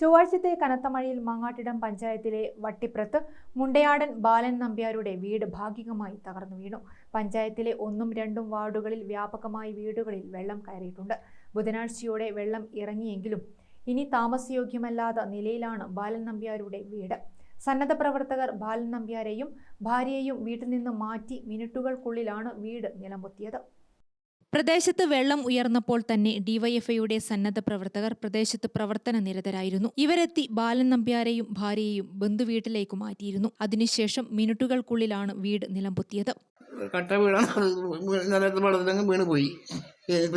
ചൊവ്വാഴ്ചത്തെ കനത്ത മഴയിൽ മാങ്ങാട്ടിടം പഞ്ചായത്തിലെ വട്ടിപ്രത്ത് മുണ്ടയാടൻ ബാലൻ നമ്പ്യാരുടെ വീട് ഭാഗികമായി തകർന്നു വീണു. പഞ്ചായത്തിലെ ഒന്നും രണ്ടും വാർഡുകളിൽ വ്യാപകമായി വീടുകളിൽ വെള്ളം കയറിയിട്ടുണ്ട്. ബുധനാഴ്ചയോടെ വെള്ളം ഇറങ്ങിയെങ്കിലും ഇനി താമസയോഗ്യമല്ലാത്ത നിലയിലാണ് ബാലൻ നമ്പ്യാരുടെ വീട്. സന്നദ്ധ പ്രവർത്തകർ ബാലൻ നമ്പ്യാരെയും ഭാര്യയെയും വീട്ടിൽ നിന്ന് മാറ്റി മിനിറ്റുകൾക്കുള്ളിലാണ് വീട് നിലംപൊത്തിയത്. പ്രദേശത്ത് വെള്ളം ഉയർന്നപ്പോൾ തന്നെ ഡിവൈഎഫ്ഐയുടെ സന്നദ്ധ പ്രവർത്തകർ പ്രദേശത്ത് പ്രവർത്തന നിരതരായിരുന്നു. ഇവരെത്തി ബാലൻ നമ്പ്യാരെയും ഭാര്യയെയും ബന്ധുവീട്ടിലേക്ക് മാറ്റിയിരുന്നു. അതിനുശേഷം മിനിറ്റുകൾക്കുള്ളിലാണ് വീട് നിലംപൊത്തിയത്. കട്ട വീടാണ്. വെള്ളത്തിലങ്ങ് വീണ് പോയി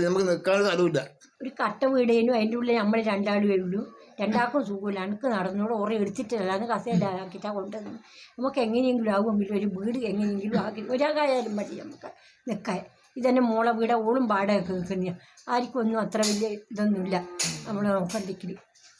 നമുക്ക് നിൽക്കാൻ സ്ഥലമില്ല ഒരു കട്ട വീടേനും അതിന്റെ ഉള്ളിൽ നമ്മൾ രണ്ടാൾ വരുള്ളൂ. രണ്ടാൾക്കും സുഖമില്ല. എനിക്ക് നടന്നോട് ഓറെ എടുത്തിട്ടില്ല അത് കസയിലാക്കിയിട്ടാണ് കൊണ്ടുവന്നത്. നമുക്ക് എങ്ങനെയെങ്കിലും ആകുമെങ്കിലും ഒരു വീട് എങ്ങനെയെങ്കിലും ആക്കി. ഒരാൾക്കായാലും മതി നമുക്ക് നിൽക്കാൻ. ഇതെന്നെ മോളെ വീട് ഓളും നിൽക്കുന്ന ആർക്കും ഒന്നും അത്ര വലിയ ഇതൊന്നുമില്ല. നമ്മൾ നോക്കണ്ടെങ്കിൽ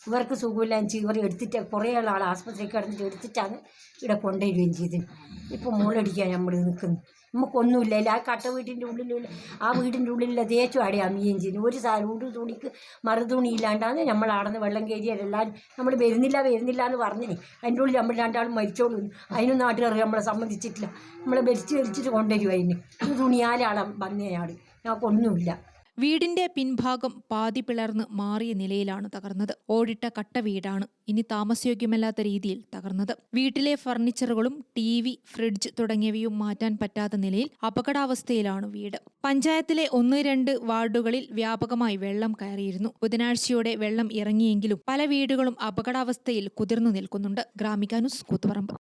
ഇവർക്ക് സുഖമില്ല എന്ന് വെച്ചാൽ ഇവർ എടുത്തിട്ട് കുറേ ആൾ ആശുപത്രി കിടന്നിട്ട് എടുത്തിട്ടാണ് ഇവിടെ കൊണ്ടുവരികയും ചെയ്തത്. ഇപ്പോൾ മോളടിക്കാൻ നമ്മൾ നിൽക്കുന്നത് നമുക്കൊന്നുമില്ല ആ കട്ട വീട്ടിന്റെ ഉള്ളിലുള്ള ആ വീടിന്റെ ഉള്ളിലുള്ള തേച്ചു അടി അമ്മിയും ചെയ്യുന്നു ഒരു സാധനം ഒരു തുണിക്ക് മറുതുണി ഇല്ലാണ്ടാണ് നമ്മൾ ആടന്ന് വെള്ളം കയറിയാലെല്ലാവരും നമ്മൾ വരുന്നില്ല വരുന്നില്ല എന്ന് പറഞ്ഞിനി. അതിന്റെ ഉള്ളിൽ നമ്മൾ രണ്ടാളും മരിച്ചോളൂ അതിനും നാട്ടുകാർ നമ്മളെ സമ്മതിച്ചിട്ടില്ല. നമ്മളെ വലിച്ച് വലിച്ചിട്ട് കൊണ്ടുവരും അതിന്. ഒരു തുണിയാലാളം വന്നയാൾ ഞങ്ങൾക്കൊന്നുമില്ല. വീടിന്റെ പിൻഭാഗം പാതി പിളർന്ന് മാറിയ നിലയിലാണ് തകർന്നത്. ഓടിട്ട കട്ട വീടാണ് ഇനി താമസയോഗ്യമല്ലാത്ത രീതിയിൽ തകർന്നത്. വീട്ടിലെ ഫർണിച്ചറുകളും ടി വി ഫ്രിഡ്ജ് തുടങ്ങിയവയും മാറ്റാൻ പറ്റാത്ത നിലയിൽ അപകടാവസ്ഥയിലാണ് വീട്. പഞ്ചായത്തിലെ ഒന്ന് രണ്ട് വാർഡുകളിൽ വ്യാപകമായി വെള്ളം കയറിയിരുന്നു. ബുധനാഴ്ചയോടെ വെള്ളം ഇറങ്ങിയെങ്കിലും പല വീടുകളും അപകടാവസ്ഥയിൽ കുതിർന്നു നിൽക്കുന്നുണ്ട്. ഗ്രാമികാനുസ് കൂത്തുപറമ്പ്.